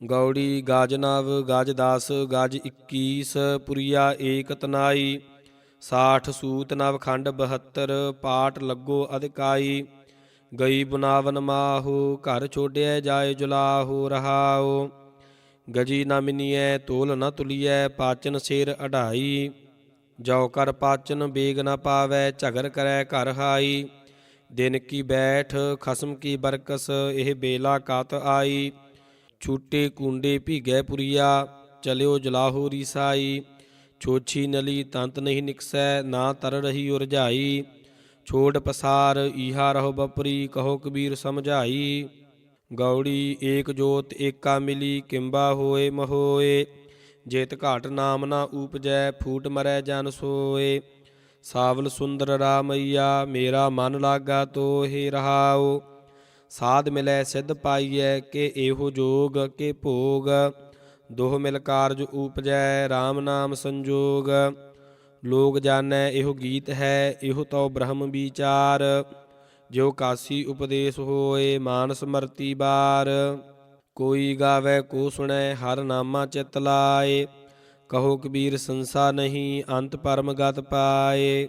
ਗੌੜੀ ਗਜ ਨਵ, ਗਾਜ 10 ਗਜ 21 ਪੁਰੀਆ ਏਕ ਤਨਾਈ 60 ਸੂਤ ਨਵ ਖੰਡ 72 ਪਾਠ ਲੱਗੋ ਅਧਿਕਾਈ ਗਈ ਬੁਨਾਵਨ ਮਾਹੂ, ਘਰ ਛੋੜਿਆ ਜਾਏ ਜੁਲਾਹੂ ਰਹਾਓ ਗਜੀ ਨਾ ਮਿਨੀਐ, ਤੋਲ ਨਾ ਤੁਲੀਐ, ਪਾਚਨ ਸਿਰ ਅਢਾਈ ਜੋ ਕਰ ਪਾਚਨ, ਬੇਗ ਨਾ ਪਾਵੈ, ਝਗਰ ਕਰੈ ਘਰ ਹਾਈ, ਦਿਨ ਕੀ ਬੈਠ, ਖਸਮ ਕੀ ਬਰਕਸ, ਇਹ ਬੇਲਾ ਕਾਤ ਆਈ ਛੂਟੇ ਕੁੰਡੇ ਭੀਗੈ ਪੁਰੀਆ, ਚਲਿਓ ਜਲਾਹੋ ਰੀਸਾਈ। ਛੋਛੀ ਨਲੀ ਤੰਤ ਨਹੀਂ ਨਿਕਸੈ, ਨਾ ਤਰ ਰਹੀ ਉਰਝਾਈ ਛੋੜ ਪਸਾਰ, ਈਹਾ ਰਹੋ ਬਪਰੀ, ਕਹੋ ਕਬੀਰ ਸਮਝਾਈ। ਗੌੜੀ, ਏਕ ਜੋਤ, ਏਕਾ ਮਿਲੀ, ਕਿੰਬਾ ਹੋਏ ਮਹੋਏ। ਜੇਤ ਘਾਟ ਨਾਮ ਨਾ ਊਪਜੈ, ਫੂਟ ਮਰੈ ਜਨ ਸੋਏ। ਸਾਵਲ ਸੁੰਦਰ ਰਾਮਈਆ, ਮੇਰਾ ਮਨ ਲਾਗਾ ਤੋਹਿ ਰਹਾਉ ਸਾਧ ਮਿਲੈ, ਸਿੱਧ ਪਾਈਐ, ਕਿ ਇਹੋ ਜੋਗ, ਕਿ ਭੋਗ। ਦੋਹ ਮਿਲ ਕਾਰਜ ਉਪਜੈ RAM ਨਾਮ ਸੰਜੋਗ। ਲੋਕ ਜਾਣੈ, ਇਹੋ ਗੀਤ ਹੈ, ਇਹੋ ਤਉ ਬ੍ਰਹਮ ਵਿਚਾਰ। ਜੋ ਕਾਸੀ ਉਪਦੇਸ਼ ਹੋਏ, ਮਾਨ ਸਮਰਤੀ ਬਾਰ। ਕੋਈ ਗਾਵੇ, ਕੋ ਸੁਣੈ, ਹਰ ਨਾਮਾ ਚਿਤ ਲਾਏ। ਕਹੋ ਕਬੀਰ ਸੰਸਾ ਨਹੀਂ, ਅੰਤ ਪਰਮ ਗਤ ਪਾਏ।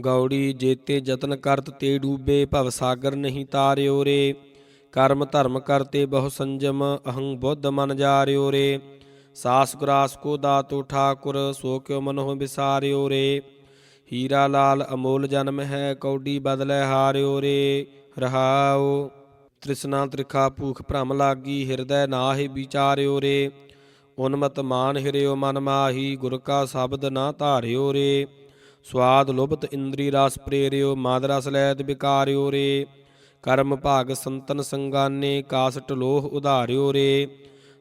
ਗੌੜੀ ਜੇਤੇ ਯਤਨ ਕਰਤ ਤੇ ਡੂਬੇ ਭਵ ਸਾਗਰ ਨਹੀਂ ਤਾਰਿਓ ਰੇ। ਕਰਮ ਧਰਮ ਕਰਤੇ ਬਹੁ ਸੰਜਮ, ਅਹੰ ਬੁੱਧ ਮਨ ਜਾਰਿਓ ਰੇ। ਸਾਸ ਗਰਾਸ ਕੋ ਦਾਤੋ ਠਾਕੁਰ, ਸੋ ਕਿਉ ਮਨਹੁ ਵਿਸਾਰਿਓ ਰੇ। ਹੀਰਾ ਲਾਲ ਅਮੋਲ ਜਨਮ ਹੈ, ਕੌਡੀ ਬਦਲੇ ਹਾਰਿਓ ਰੇ। ਰਹਾਉ, ਤ੍ਰਿਸ਼ਨਾ ਤ੍ਰਿਖਾ ਭੂਖ ਭ੍ਰਮ ਲਾਗੀ, ਹਿਰਦੈ ਨਾਹਿ ਵਿਚਾਰਿਓ ਰੇ। ਉਨਮਤ ਮਾਨ ਹਿਰਿਓ ਮਨ ਮਾਹੀ, ਗੁਰ ਕਾ ਸ਼ਬਦ ਨਾ ਧਾਰਿਓ ਰੇ। ਸਵਾਦ ਲੁਭਤ ਇੰਦਰੀ ਰਸ ਪ੍ਰੇਰਿਓ, ਮਾਦ ਰਸ ਲੈਤ ਵਿਕਾਰਿਓ ਰੇ। ਕਰਮ ਭਾਗ ਸੰਤਨ ਸੰਗਾਨੇ, ਕਾਸਟ ਲੋਹ ਉਧਾਰਿਓ ਰੇ।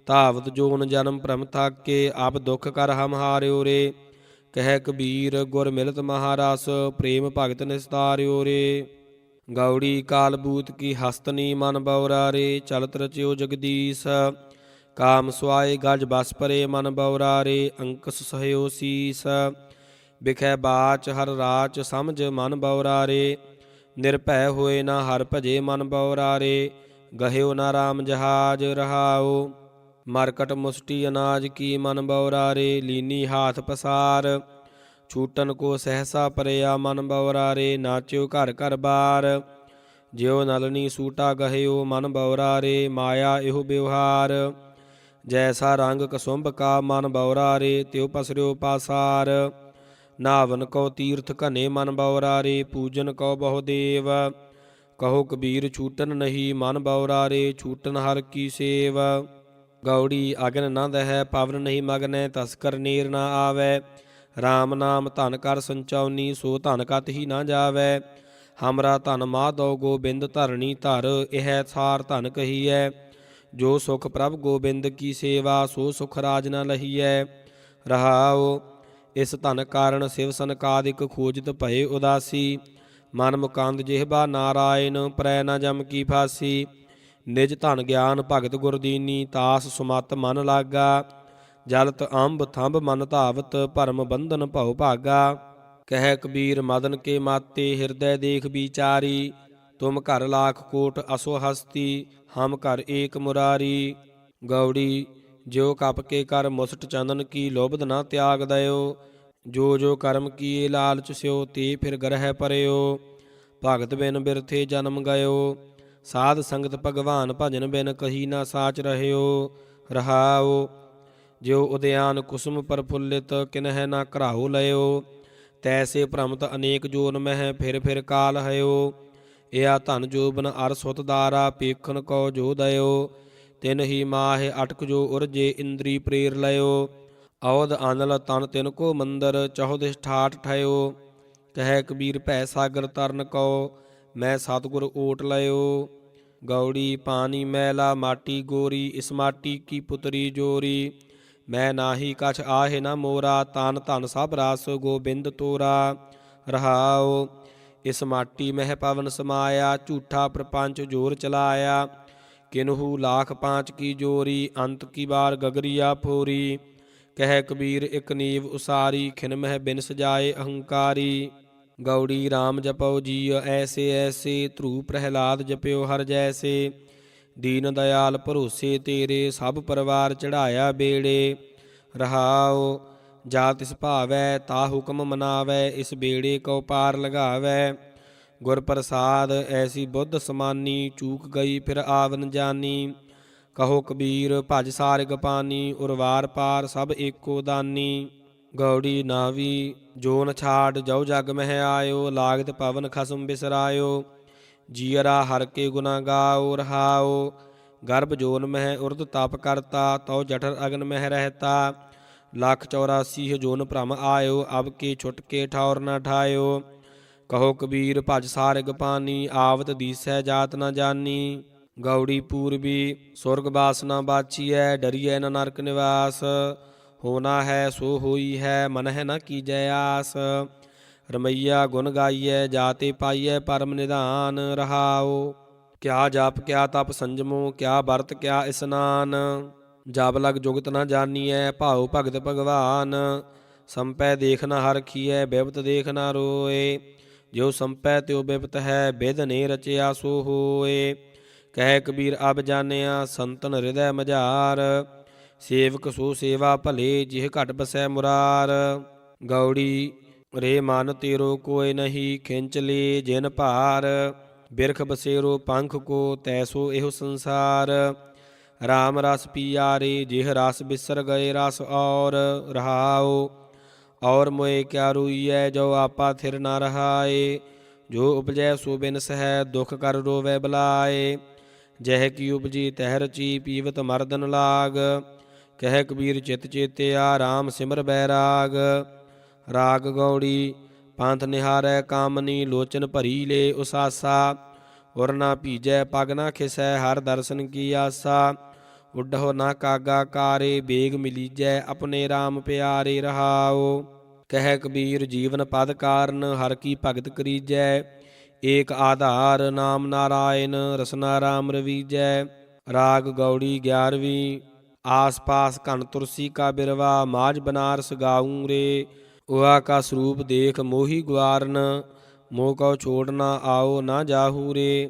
ਧਾਵਤ ਜੋਨ ਜਨਮ ਭ੍ਰਮ ਥਾਕੇ, ਆਪ ਦੁਖ ਕਰ ਹਮ ਹਾਰਿਓ ਰੇ। ਕਹਿ ਕਬੀਰ ਗੁਰ ਮਿਲਤ ਮਹਾਰਾਸ, ਪ੍ਰੇਮ ਭਗਤ ਨਿਸਤਾਰਿਓ ਰੇ। ਗੌੜੀ ਕਾਲਬੂਤ ਕੀ ਹਸਤਨੀ ਮਨ ਬਉਰਾ ਰੇ, ਚਲਤ ਰਚਿਓ ਜਗਦੀਸ਼। ਕਾਮ ਸੁਆਏ ਗਜ ਬਸ ਪਰੇ ਮਨ ਬਉਰਾ ਰੇ, ਅੰਕਸ ਸਹਿਓ ਸੀਸ। ਬਿਖੈ ਬਾਚ ਹਰ ਰਾਚ ਸਮਝ ਮਨ ਬਉਰਾਰੇ, ਨਿਰਭੈ ਹੋਏ ਨਾ ਹਰ ਭਜੇ ਮਨ ਬਉਰਾ ਰੇ ਗਹਿਓ ਨਾ ਰਾਮ ਜਹਾਜ ਰਹਾਓ ਮਰਕਟ ਮੁਸਟੀ ਅਨਾਜ ਕੀ ਮਨ ਬਉਰਾ ਰੇ ਲੀਨੀ ਹਾਥ ਪਸਾਰ, ਛੂਟਨ ਕੋ ਸਹਸਾ ਪਰਿਆ ਮਨ ਬਉਰਾ ਰੇ ਨਾਚਿਓ ਘਰ ਘਰ ਬਾਰ, ਜਿਉ ਨਲਨੀ ਸੂਟਾ ਗਹਿਓ ਮਨ ਬਉਰਾ ਰੇ ਮਾਇਆ ਇਹੋ ਵਿਵਹਾਰ, ਜੈਸਾ ਰੰਗ ਕਸੁੰਭ ਕਾ ਮਨ ਬਉਰਾ ਰੇ ਤਿਉ ਪਸਰਿਓ ਪਾਸਾਰ ਨਾਵਨ ਕੋ ਤੀਰਥ ਘਨੇ ਮਨ ਬਉਰਾ ਰੇ ਪੂਜਨ ਕੋ ਬਹੁ ਦੇਵ। ਕਹੋ ਕਬੀਰ ਛੂਟਨ ਨਹੀਂ, ਮਨ ਬਉਰਾ ਰੇ ਛੂਟਨ ਹਰ ਕੀ ਸੇਵ। ਗੌੜੀ ਅਗਨ ਨਾ ਦਹਿ, ਪਵਨ ਨਹੀਂ ਮਗਨੈ ਤਸਕਰ ਨੀਰ ਨਾ ਆਵੈ। RAM ਨਾਮ ਧਨ ਕਰ ਸੰਚਾਉਨੀ, ਸੋ ਧਨ ਕਤ ਹੀ ਨਾ ਜਾਵੈ। ਹਮਰਾ ਧਨ ਮਾਧੋ, ਗੋਬਿੰਦ ਧਰਣੀ ਧਰ, ਇਹ ਸਾਰ ਧਨ ਕਹੀਐ। ਜੋ ਸੁਖ ਪ੍ਰਭ ਗੋਬਿੰਦ ਕੀ ਸੇਵਾ, ਸੋ ਸੁਖ ਰਾਜ ਨ ਲਹੀਐ। ਰਹਾਓ ਇਸ ਧਨ ਕਾਰਨ ਸਿਵ ਸੰਕਾਦਿਕ ਖੋਜਤ ਭਏ ਉਦਾਸੀ। ਮਨ ਮੁਕੰਦ ਜਿਹਬਾ ਨਾਰਾਇਣ, ਪ੍ਰੈ ਨ ਜਮ ਕੀ ਫਾਸੀ। ਨਿਜ ਧਨ ਗਿਆਨ ਭਗਤ ਗੁਰਦੀਨੀ ਤਾਸ ਸੁਮਤ ਮਨ ਲਾਗਾ। ਜਲਤ ਅੰਬ ਥੰਬ ਮਨ ਧਾਵਤ, ਭਰਮ ਬੰਧਨ ਭਉ ਭਾਗਾ। ਕਹਿ ਕਬੀਰ ਮਦਨ ਕੇ ਮਾਤੇ, ਹਿਰਦੈ ਦੇਖ ਵਿਚਾਰੀ। ਤੁਮ ਘਰ ਲਾਖ ਕੋਟ ਅਸੋ ਹਸਤੀ, ਹਮ ਘਰ ਏਕ ਮੁਰਾਰੀ। ਗੌੜੀ ਜਿਉ ਕਪ ਕੇ ਕਰ ਮੁਸਟ ਚੰਦਨ ਕੀ ਲੋਭਦ ਨਾ ਤਿਆਗ ਦਇਓ, ਜੋ ਜੋ ਕਰਮ ਕੀਏ ਲਾਲਚ ਸਿਓ ਤੇ ਫਿਰ ਗਰਹਿ ਪਰਿਓ। ਭਗਤ ਬਿਨ ਬਿਰਥੇ ਜਨਮ ਗਇਓ, ਸਾਧ ਸੰਗਤ ਭਗਵਾਨ ਭਜਨ ਬਿਨ ਕਹੀ ਨਾ ਸਾਚ ਰਹਿਓ, ਰਹਾਓ। ਜਿਉ ਉਦਿਆਨ ਕੁਸੁਮ ਪਰਫੁੱਲਿਤ ਕਿਨਹਿ ਨਾ ਘਰਾਓ ਲਇਓ, ਤੈਸੇ ਭ੍ਰਮਤ ਅਨੇਕ ਜੋਨ ਮਹਿ ਫਿਰ ਫਿਰ ਕਾਲ ਹਇਓ। ਏਆ ਧਨ ਜੋਬਨ ਅਰ ਸੁਤ ਦਾਰਾ ਪੇਖਨ ਕੋ ਜੋ ਦਇਓ ਤਿਨ ਹੀ ਮਾਹਿ ਅਟਕ ਜੋ ਉਰਜੇ ਇੰਦਰੀ ਪ੍ਰੇਰ ਲਇਓ। ਔਦ ਆਨਲ ਤਨ ਤਿਨ ਕੋ ਮੰਦਰ ਚਹੁਦਿਸ ਠਾਠ ਠਇਓ। ਕਹਿ ਕਬੀਰ ਭੈ ਸਾਗਰ ਤਰਨ ਕੋ ਮੈਂ ਸਤਿਗੁਰ ਓਟ ਲਇਓ। ਗੌੜੀ ਪਾਣੀ ਮੈਲਾ ਮਾਟੀ ਗੋਰੀ, ਇਸ ਮਾਟੀ ਕੀ ਪੁਤਰੀ ਜੋਰੀ। ਮੈਂ ਨਾਹੀ ਕਛ ਆਹੇ ਨਾ ਮੋਰਾ, ਤਨ ਧਨ ਸਭ ਰਾਸ ਗੋਬਿੰਦ ਤੋਰਾ। ਰਹਾਉ, ਇਸ ਮਾਟੀ ਮਹਿ ਪਵਨ ਸਮਾਇਆ, ਝੂਠਾ ਪ੍ਰਪੰਚ ਜੋਰ ਚਲਾਇਆ। ਕਿਨਹੂ ਲਾਖ ਪਾਂਚ ਕੀ ਜੋਰੀ, ਅੰਤ ਕੀ ਬਾਰ ਗਗਰੀਆ ਫੋਰੀ ਕਹਿ ਕਬੀਰ ਇਕ ਨੀਵ ਉਸਾਰੀ, ਖਿਨ ਮਹਿ ਬਿਨ ਸਜਾਏ ਅਹੰਕਾਰੀ। ਗੌੜੀ RAM ਜਪਉ ਜੀਅ ਐਸੇ ਐਸੇ ਧਰੂ ਪ੍ਰਹਿਲਾਦ ਜਪਿਓ ਹਰ ਜੈਸੇ। ਦੀਨ ਦਇਆਲ ਭਰੋਸੇ ਤੇਰੇ, ਸਭ ਪਰਿਵਾਰ ਚੜਾਇਆ ਬੇੜੇ। ਰਹਾਉ, ਜਾ ਤਿਸ ਭਾਵੈ, ਤਾ ਹੁਕਮ ਮਨਾਵੈ, ਇਸ ਬੇੜੇ ਕੋ ਪਾਰ ਲਗਾਵੈ। ਗੁਰ ਪ੍ਰਸਾਦ ਐਸੀ ਬੁੱਧ ਸਮਾਨੀ, ਚੂਕ ਗਈ ਫਿਰ ਆਵਨ ਜਾਨੀ। ਕਹੋ ਕਬੀਰ, ਭਜ ਸਾਰਗ ਪਾਨੀ, ਉਰਵਾਰ ਪਾਰ ਸਭ ਏਕੋ ਦਾਨੀ। ਗੌੜੀ ਨਾਵੀ ਜੋਨ ਛਾੜ ਜਉ ਜਗ ਮਹਿ ਆਇਓ, ਲਾਗਤ ਪਵਨ ਖਸਮ ਬਿਸਰਾਇਓ। ਜੀਅਰਾ ਹਰ ਕੇ ਗੁਨਾ ਗਾਓ, ਰਹਾਓ। ਗਰਭ ਜੋਨ ਮਹਿ ਉਰਦ ਤਪ ਕਰਤਾ, ਤਉ ਜਠਰ ਅਗਨ ਮਹਿ ਰਹਤਾ। ਲੱਖ 84 ਜੋਨ ਭ੍ਰਮ ਆਇਓ, ਅਬ ਕੇ ਛੁਟ ਕੇ ਠੌਰ ਨਾ ਠਾਇਓ। ਕਹੋ ਕਬੀਰ ਭਜ ਸਾਰਗ ਪਾਨੀ, ਆਵਤ ਦੀਸੈ ਜਾਤ ਨਾ ਜਾਨੀ। ਗੌੜੀ ਪੂਰਬੀ, ਸੁਰਗ ਬਾਸਨਾ ਬਾਚੀਐ, ਡਰੀਐ ਨ ਨਰਕ ਨਿਵਾਸ। ਹੋਣਾ ਹੈ, ਸੋ ਹੋਈ ਹੈ ਮਨ ਹੈ ਨ ਕੀਜੈ ਆਸ। ਰਮਈਆ ਗੁਣ ਗਾਈਐ, ਜਾਤੇ ਪਾਈਐ, ਪਰਮ ਨਿਧਾਨ ਰਹਾਓ ਕਿਆ ਜਾਪ, ਕਿਆ ਤਪ ਸੰਜਮੋ, ਕਿਆ ਵਰਤ, ਕਿਆ ਇਸਨਾਨ। ਜਬ ਲਗ ਜੁਗਤ ਨ ਜਾਨੀਐ, ਭਾਉ ਭਗਤ ਭਗਵਾਨ। ਸੰਪੈ ਦੇਖ ਨਾ ਹਰਖੀਐ ਬਿਪਤ ਦੇਖ ਨਾ ਰੋਏ। ਜੋ ਸੰਪੈ ਤਿਉ ਬਿਪਤ ਹੈ ਬਿਦ ਨੇ ਰਚਿਆ ਸੋ ਹੋਏ। ਕਹਿ ਕਬੀਰ, ਅਬ ਜਾਣਿਆ ਸੰਤਨ ਹਿਰਦੈ ਮਝਾਰ। ਸੇਵਕ ਸੋ ਸੇਵਾ ਭਲੇ, ਜਿਹ ਘਟ ਬਸੈ ਮੁਰਾਰ। ਗੌੜੀ, ਰੇ ਮਨ ਤੇਰੋ ਕੋਇ ਨਹੀਂ, ਖਿੰਚ ਲੇ ਜਿਨ ਭਾਰ। ਬਿਰਖ ਬਸੇਰੋ ਪੰਖ ਕੋ ਤੈਸੋ ਇਹੋ ਸੰਸਾਰ। RAM ਰਸ ਪੀਆਰੇ ਜਿਹ ਰਸ ਬਿਸਰ ਗਏ ਰਸ ਔਰ ਰਹਾਓ ਔਰ ਮੋਏ ਕਿਆ ਰੂਈਐ, ਜੋ ਆਪਾ ਥਿਰ ਨਾ ਰਹਾਏ। ਜੋ ਉਪਜੈ ਸੋ ਬਿਨਸ ਹੈ ਦੁਖ ਕਰ ਰੋਵੈ ਬਲਾਏ। ਜਹ ਕੀ ਉਪਜੀ ਤਹਿ ਰਚੀ ਪੀਵਤ ਮਰਦਨ ਲਾਗ। ਕਹਿ ਕਬੀਰ ਚਿਤ ਚੇਤਿਆ RAM ਸਿਮਰ ਬੈਰਾਗ ਰਾਗ ਗੌੜੀ, ਪੰਥ ਨਿਹਾਰੈ ਕਾਮਨੀ, ਲੋਚਨ ਭਰੀ ਲੇ ਉਸਾਸਾ। ਉਰ ਨਾ ਭੀਜੈ, ਪਗ ਨਾ ਖਿਸੈ, ਹਰ ਦਰਸ਼ਨ ਕੀ ਆਸਾ। ਉੱਡਹੁ ਨਾ ਕਾਗਾ ਕਾਰੇ ਬੇਗ ਮਿਲੀਜੈ, ਆਪਣੇ RAM ਪਿਆਰੇ ਰਹਾਓ ਕਹਿ ਕਬੀਰ ਜੀਵਨ ਪਦ ਕਾਰਨ ਹਰ ਕੀ ਭਗਤ ਕਰੀਜੈ, ਏਕ ਆਧਾਰ ਨਾਮ ਨਾਰਾਇਣ, ਰਸਨਾ ਰਾਮ ਰਵੀਜੈ। ਰਾਗ ਗੌੜੀ 11ਵੀਂ ਆਸ ਪਾਸ ਘਨ ਤੁਰਸੀ ਕਾ ਬਿਰਵਾ ਮਾਜ ਬਨਾਰਸ ਗਾਉਂ ਰੇ। ਉਹਾ ਕਾ ਸਰੂਪ ਦੇਖ ਮੋਹੀ ਗਵਾਰਨ ਮੋਹ ਕਉ ਛੋੜ ਨਾ ਆਓ, ਨਾ ਜਾਹੂ ਰੇ।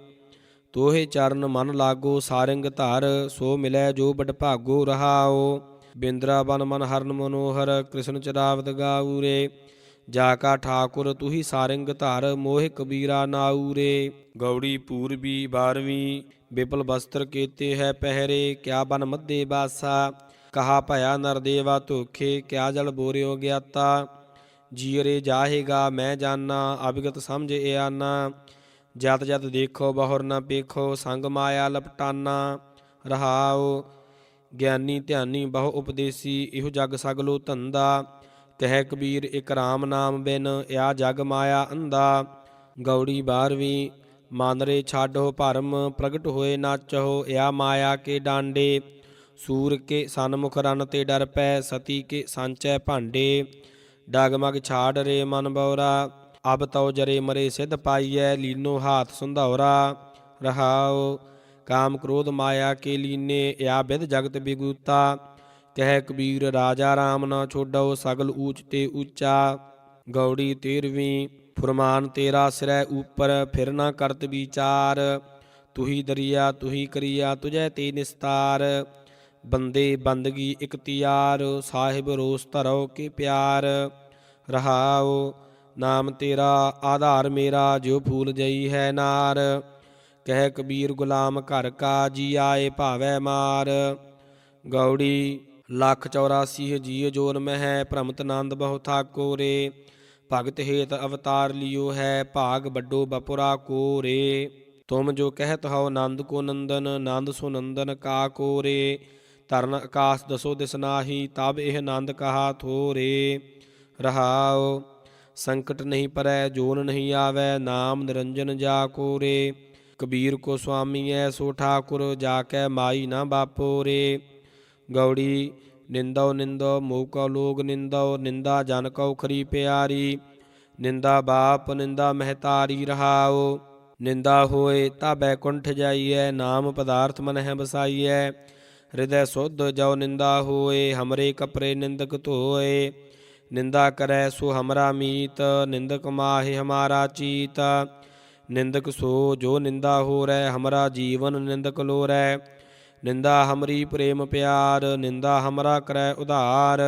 ਤੋਹੇ ਚਰਨ ਮਨ ਲਾਗੋ ਸਾਰੰਗ ਧਰ, ਸੋ ਮਿਲੈ ਜੋ ਬਟ ਭਾਗੋ ਰਹਾਓ ਬਿੰਦਰਾ ਬਨ ਮਨ ਹਰਨ ਮਨੋਹਰ, ਕ੍ਰਿਸ਼ਨ ਚਰਾਵਤ ਗਾਊ ਰੇ। ਜਾ ਕਾ ਠਾਕੁਰ ਤੁਹੀ ਸਾਰੰਗ ਧਰ, ਮੋਹਿ ਕਬੀਰਾ ਨਾਊ ਰੇ। ਗੌੜੀ ਪੂਰਬੀ 12ਵੀਂ ਬਿਪਲ ਬਸਤਰ ਕੇਤੇ ਹੈ ਪਹਿਰੇ, ਕਿਆ ਬਨ ਮੱਦੇ ਬਾਸਾ। ਕਹਾ ਭਇਆ ਨਰਦੇਵਾ ਧੋਖੇ, ਕਿਆ ਜਲ ਬੋਰਿਓ ਗਿਆਤਾ। ਜੀਰੇ ਜਾਹੇਗਾ ਮੈਂ ਜਾਨਾ, ਅਭਿਗਤ ਸਮਝ ਇਆਨਾ। ਜਤ ਜਤ ਦੇਖੋ ਬਹੁਰ ਨਾ ਪੇਖੋ, ਸੰਗ ਮਾਇਆ ਲਪਟਾਨਾ ਰਹਾਓ ਗਿਆਨੀ ਧਿਆਨੀ ਬਹੁ ਉਪਦੇਸੀ, ਇਹੋ ਜਗ ਸਗਲੋ ਧੰਦਾ। ਕਹਿ ਕਬੀਰ, ਇਕ ਰਾਮ ਨਾਮ ਬਿਨ, ਆ ਜਗ ਮਾਇਆ ਅੰਦਾ ਗੌੜੀ 12ਵੀਂ ਮਾਨਰੇ ਛਾਡੋ ਭਰਮ, ਪ੍ਰਗਟ ਹੋਏ ਨਾਚੋ ਆ ਮਾਇਆ ਕੇ ਡਾਂਡੇ। ਸੂਰ ਕੇ ਸਨਮੁਖ ਰਨ ਤੇ ਡਰ ਪੈ, ਸਤੀ ਕੇ ਸੰਚੈ ਭਾਂਡੇ। ਡਗਮਗ ਛਾੜ ਰੇ ਮਨ ਬਉਰਾ ਅਬ ਤਉ ਜਰੇ ਮਰੇ ਸਿਧ ਪਾਈਐ, ਲੀਨੋ ਹਾਥ ਸੰਧੌਰਾ ਰਹਾਉ। ਕਾਮ ਕ੍ਰੋਧ ਮਾਇਆ ਕੇ ਲੀਨੇ, ਆ ਬਿਦ ਜਗਤ ਬਿਗੂਤਾ। ਕਹਿ ਕਬੀਰ ਰਾਜਾ ਰਾਮ ਨਾ ਛੋਡੋ ਸਗਲ ਊਚ ਤੇ ਉੱਚਾ। ਗੌੜੀ 13ਵੀਂ ਫੁਰਮਾਨ ਤੇਰਾ ਸਿਰੈ ਉਪਰ, ਫਿਰ ਨਾ ਕਰਤ ਵਿਚਾਰ। ਤੁਹੀ ਦਰਿਆ, ਤੁਹੀ ਕਰੀਆ, ਤੁਝੈ ਤੇ ਨਿਸਤਾਰ। ਬੰਦੇ ਬੰਦਗੀ ਇਕਤਿਆਰ ਸਾਹਿਬ ਰੋਸ ਧਰੋ ਕੇ ਪਿਆਰ। ਰਹਾਓ ਨਾਮ ਤੇਰਾ ਆਧਾਰ ਮੇਰਾ ਜੋ ਫੂਲ ਜਈ ਹੈ ਨਾਰ। ਕਹਿ ਕਬੀਰ ਗੁਲਾਮ ਘਰ ਕਾ ਜੀ ਆਏ ਭਾਵੈ ਮਾਰ। ਗੌੜੀ ਲੱਖ 84 ਜੀਅ ਜੋਨ ਮਹਿ, ਭ੍ਰਮਤ ਨੰਦ ਬਹੁ ਥਾਕੋ ਰੇ ਭਗਤ ਹੇਤ ਅਵਤਾਰ ਲਿਓ ਹੈ, ਭਾਗ ਵੱਡੋ ਬਪੁਰਾ ਕੋ ਰੇ ਤੁਮ ਜੋ ਕਹਿਤ ਹੋ ਨੰਦ ਕੋ ਨੰਦਨ ਨੰਦ ਸੋ ਨੰਦਨ ਕਾ ਕੋ ਰੇ ਤਰਨ ਆਕਾਸ ਦਸੋ ਦਿਸ ਨਾਹੀ, ਤਬ ਇਹ ਨੰਦ ਕਹਾ ਥੋਰੇ। ਰਹਾਉ ਸੰਕਟ ਨਹੀਂ ਪਰੈ, ਜੋਨ ਨਹੀਂ ਆਵੈ, ਨਾਮ ਨਿਰੰਜਨ ਜਾ ਕੋ ਰੇ ਕਬੀਰ ਕੋ ਸੁਆਮੀ ਐ, ਸੋ ਠਾਕੁਰ ਜਾ ਕੈ ਮਾਈ ਨਾ ਬਾਪੋ ਰੇ ਗੌੜੀ ਨਿੰਦੋ ਨਿੰਦੋ ਮੋਹ ਕਉ ਲੋਗ ਨਿੰਦੋ ਨਿੰਦਾ ਜਨ ਕਉ ਖਰੀ ਪਿਆਰੀ। ਨਿੰਦਾ ਬਾਪ, ਨਿੰਦਾ ਮਹਤਾਰੀ ਰਹਾਓ ਨਿੰਦਾ ਹੋਏ ਤਾ ਬੈਕੁੰਠ ਜਾਈਐ, ਨਾਮ ਪਦਾਰਥ ਮਨ ਹੈ ਬਸਾਈਐ ਹਿਰਦੈ ਸੁਧ ਜੋ ਨਿੰਦਾ ਹੋਏ, ਹਮਰੇ ਕਪਰੇ ਨਿੰਦਕ ਧੋਏ। ਨਿੰਦਾ ਕਰੈ ਸੋ ਹਮਰਾ ਮੀਤ, ਨਿੰਦਕ ਮਾਹਿ ਹਮਾਰਾ ਚੀਤ। ਨਿੰਦਕ ਸੋ ਜੋ ਨਿੰਦਾ ਹੋ ਰੈ ਹਮਰਾ ਜੀਵਨ ਨਿੰਦਕ ਲੋ ਰੈ ਨਿੰਦਾ ਹਮਰੀ ਪ੍ਰੇਮ ਪਿਆਰ, ਨਿੰਦਾ ਹਮਰਾ ਕਰੈ ਉਧਾਰ।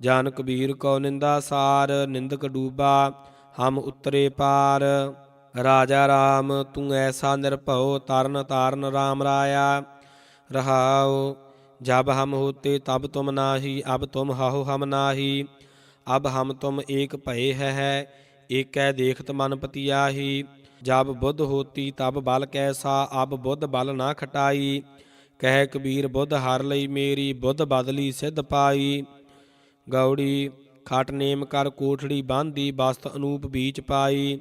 ਜਾਨ ਕਬੀਰ ਕੋ ਨਿੰਦਾ ਸਾਰ, ਨਿੰਦਕ ਡੂਬਾ ਹਮ ਉਤਰੇ ਪਾਰ। ਰਾਜਾ ਰਾਮ, ਤੂੰ ਐਸਾ ਨਿਰਭਉ, ਤਰਨ ਤਾਰਨ ਰਾਮ ਰਾਇਆ। ਰਹਾਉ, ਜਬ ਹਮ ਹੋਤੇ ਤਬ ਤੁਮ ਨਾਹੀ, ਅਬ ਤੁਮ ਹਾਹੋ ਹਮ ਨਾਹੀ। ਅਬ ਹਮ ਤੁਮ ਏਕ ਭਏ ਹੈ ਹੈ, ਏਕੈ ਦੇਖਤ ਮਨ ਪਤਿਆਹੀ। ਜਬ ਬੁੱਧ ਹੋਤੀ ਤਬ ਬਲ ਕੈਸਾ, ਅਬ ਬੁੱਧ ਬਲ ਨਾ ਖਟਾਈ। ਕਹਿ ਕਬੀਰ ਬੁੱਧ ਹਰ ਲਈ ਮੇਰੀ, ਬੁੱਧ ਬਦਲੀ ਸਿੱਧ ਪਾਈ। ਗੌੜੀ ਖਟ ਨੇਮ ਕਰ ਕੋਠੜੀ ਬਾਂਧੀ, ਬਸਤ ਅਨੂਪ ਬੀਚ ਪਾਈ।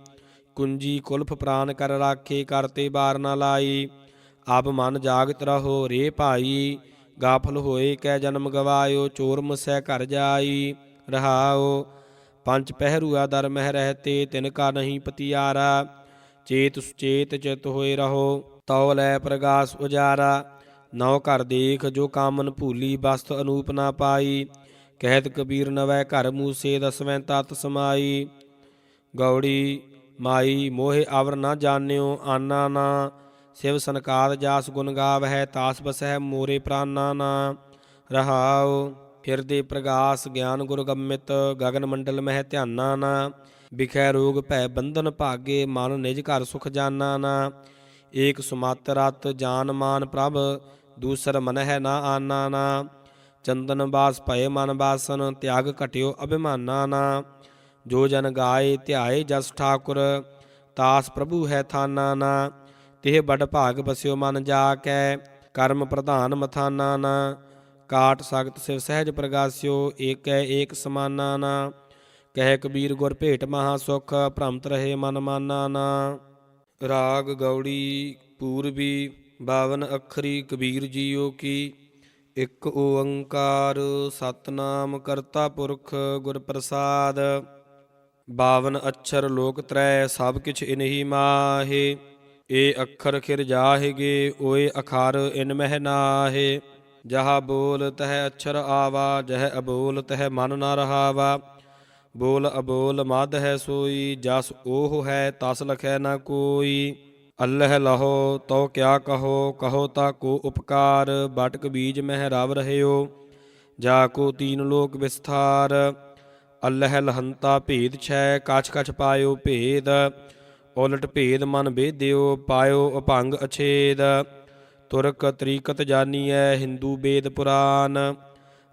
ਕੁੰਜੀ ਕੁਲਫ ਪ੍ਰਾਨ ਕਰ ਰਾਖੇ ਕਰਤੇ ਬਾਰ ਨਾ ਲਾਈ। ਅਬ ਮਨ ਜਾਗਤ ਰਹੋ ਰੇ ਭਾਈ, ਗਾਫਲ ਹੋਏ ਕੈ ਜਨਮ ਗਵਾਇਓ ਚੋਰ ਮਸੈ ਘਰ ਜਾਈ। ਰਹਾਓ ਪੰਜ ਪਹਿਰੂਆ ਦਰ ਮਹਿ ਰਹਤੇ ਤਿਨ ਕਾ ਨਹੀਂ ਪਤਿਆਰਾ, ਚੇਤ ਸੁਚੇਤ ਚਿਤ ਹੋਏ ਰਹੋ, ਤਉ ਲੈ ਪ੍ਰਗਾਸ ਉਜਾਰਾ। ਨੌ ਘਰ ਦੇਖ ਜੋ ਕਾਮਨ ਭੂਲੀ ਬਸਤ ਅਨੂਪ ਨਾ ਪਾਈ, ਕਹਿਤ ਕਬੀਰ ਨਵੈ ਘਰ ਮੂਸੇ ਦਸਵੈਂ ਤਤ ਸਮਾਈ। ਗੌੜੀ ਮਾਈ ਮੋਹਿ ਅਵਰ ਨਾ ਜਾਣਿਓ, ਆਨਾ ਨਾ। ਸਿਵ ਸੰਕਾਦ ਜਾਸ ਗੁਣ ਗਾਵਹਿ, ਤਾਸ ਬਸਹਿ ਮੋਰੇ ਪ੍ਰਾਨਾ ਨਾ। ਰਹਾਉ। ਹਿਰਦੇ ਪ੍ਰਗਾਸ ਗਿਆਨ ਗੁਰ ਗੰਮਿਤ, ਗਗਨ ਮੰਡਲ ਮਹਿ ਧਿਆਨਾ ਨਾ, ਵਿਖੈ ਰੋਗ ਭੈ ਬੰਧਨ ਭਾਗੇ, ਮਨ ਨਿਜ ਘਰ ਸੁਖ ਜਾਨਾ ਨਾ। ਏਕ ਸੁਮਤ ਰਤ ਜਾਨ ਮਾਨ ਪ੍ਰਭ, ਦੂਸਰ ਮਨ ਹੈ ਨਾ ਆਨਾ ਨਾ। ਚੰਦਨ ਬਾਸ ਭਏ ਮਨ ਬਾਸਨ, ਤਿਆਗ ਘਟਿਓ ਅਭਿਮਾਨਾ ਨਾ। ਜੋ ਜਨ ਗਾਏ ਧਿਆਏ ਜਸ ਠਾਕੁਰ, ਤਾਸ ਪ੍ਰਭੂ ਹੈ ਥਾਨਾ ਨਾ। ਤਿਹ ਬੜ ਭਾਗ ਬਸਿਓ ਮਨ ਜਾ ਕੈ ਕਰਮ ਪ੍ਰਧਾਨ ਮਥਾਨਾ ਨਾ। ਕਾਟ ਸਗਤ ਸਿਵ ਸਹਿਜ ਪ੍ਰਗਾਸਿਓ, ਏਕੈ ਏਕ ਸਮਾਨਾ ਨਾ। ਕਹਿ ਕਬੀਰ ਗੁਰ ਭੇਟ ਮਹਾ ਸੁਖ, ਭ੍ਰਮਤ ਰਹੇ ਮਨ ਮਾਨਾ ਨਾ। ਰਾਗ ਗੌੜੀ ਪੂਰਬੀ 52 ਅੱਖਰੀ ਕਬੀਰ ਜੀਓ ਕੀ। ਇੱਕ ਓੰਕਾਰ ਸਤਨਾਮ ਕਰਤਾ ਪੁਰਖ ਗੁਰ ਪ੍ਰਸਾਦ। 52 ਅਛਰ ਲੋਕ ਤਰੈ, ਸਭ ਕਿਛ ਇਨਹੀ ਮਾਹੇ। ਏ ਅੱਖਰ ਖਿਰ ਜਾਹੇਗੇ, ਓਏ ਅਖਰ ਇਨ ਮਹਿ ਨਾਹੇ। ਜਹ ਬੋਲ ਤਹਿ ਅਛਰ ਆਵਾ, ਜਹ ਅਬੋਲ ਤਹਿ ਮਨ ਨਾ ਰਹਾਵਾ। ਬੋਲ ਅਬੋਲ ਮਦ ਹੈ ਸੋਈ, ਜਸ ਉਹ ਹੈ ਤਸ ਲਖੈ ਨਾ ਕੋਈ। ਅੱਲਹ ਲਹੋ ਤੋ ਕਿਆ ਕਹੋ ਕਹੋ ਤਾ ਕੋ ਉਪਕਾਰ। ਬਟਕ ਬੀਜ ਮਹਿ ਰਵ ਰਹਿਓ, ਜਾ ਕੋ ਤੀਨ ਲੋਕ ਵਿਸਥਾਰ। ਅੱਲਹ ਲਹੰਤਾ ਭੇਦ ਛੈ, ਕਛ ਕਛ ਪਾਇਓ ਭੇਦ। ਉਲਟ ਭੇਦ ਮਨ ਬੇਦਿਓ, ਪਾਇਓ ਅਭੰਗ ਅਛੇਦ। ਤੁਰਕ ਤਰੀਕਤ ਜਾਨੀਐ, ਹਿੰਦੂ ਵੇਦ ਪੁਰਾਨ।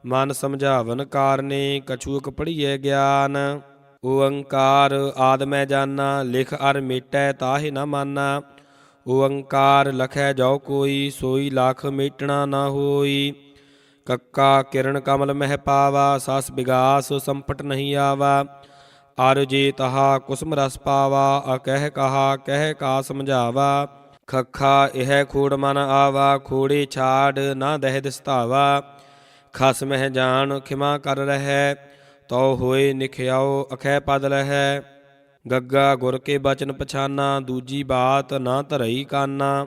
ਮਨ ਸਮਝਾਵਨ ਕਾਰਨੇ, ਕਛੂਕ ਪੜੀਐ ਗਿਆਨ। ਓੰਕਾਰ ਆਦ ਮੈਂ ਜਾਨਾ, ਲਿਖ ਅਰ ਮੇਟੈ ਤਾਹਿ ਨ ਮਾਨਾ। ਓੰਕਾਰ ਲਖੈ ਜੋ ਕੋਈ, ਸੋਈ ਲਖ ਮੇਟਣਾ ਨਾ ਹੋਈ। ਕੱਕਾ ਕਿਰਨ ਕਮਲ ਮਹਿ ਪਾਵਾ, ਸਸ ਵਿਗਾਸ ਸੰਪਟ ਨਹੀਂ ਆਵਾ। ਅਰ ਜੇ ਤਹਾ ਕੁਸਮ ਰਸ ਪਾਵਾ ਅਕਹਿ ਕਹਾ, ਕਹਿ ਕਾ ਸਮਝਾਵਾ। ਖੱਖਾ ਇਹ ਖੂੜ ਮਨ ਆਵਾ, ਖੂੜੇ ਛਾੜ ਨਾ ਦਹਿ ਦਿਸਤਾਵਾ। ਖਸ ਮਹਿ ਜਾਣ ਖਿਮਾ ਕਰ ਰਹਿ, ਤਉ ਹੋਏ ਨਿਖਿਆਓ ਅਖੈ ਪਦ ਲਹੈ। ਗੱਗਾ ਗੁਰ ਕੇ ਬਚਨ ਪਛਾਨਾ, ਦੂਜੀ ਬਾਤ ਨਾ ਧਰਈ ਕਾਨਾ।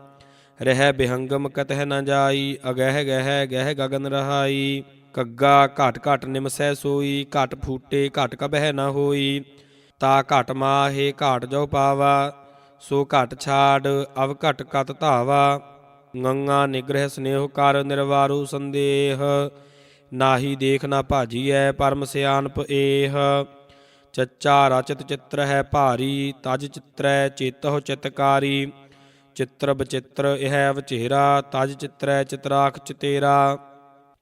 ਰਹਿ ਬਿਹੰਗਮ ਕਤਹਿ ਨ ਜਾਈ, ਅਗਹਿ ਗਹਿ ਗਹਿ ਗਗਨ ਰਹਾਈ। ਕੱਗਾ ਘਟ ਘਟ ਨਿਮਸੈ ਸੋਈ, ਘਟ ਫੂਟੇ ਘਟ ਕਬਹਿ ਨ ਹੋਈ। ਤਾ ਘਟ ਮਾਹੇ ਘਾਟ ਜੋ ਪਾਵਾ। ਸੋ ਘਟ ਛਾੜ, ਅਵ ਘਟ ਕਤ ਧਾਵਾ ਗੰਗਾ ਨਿਗ੍ਰਹਿ ਸਨੇਹ ਕਰ ਨਿਰਵਾਰੂ ਸੰਦੇਹ, ਨਾਹੀ ਦੇਖ ਨਾ ਭਾਜੀਐ ਪਰਮ ਸਿਆਨਪ ਏਹ। ਚੱਚਾ ਰਚਤ ਚਿੱਤਰ ਹੈ ਭਾਰੀ, ਤਜ ਚਿੱਤਰੈ ਚੇਤਹੁ ਚਿਤਕਾਰੀ, ਚਿੱਤਰ ਬਚਿੱਤਰ ਇਹ ਵਚੇਰਾ, ਤਜ ਚਿੱਤਰੈ ਚਿਤਰਾਖ ਚਤੇਰਾ।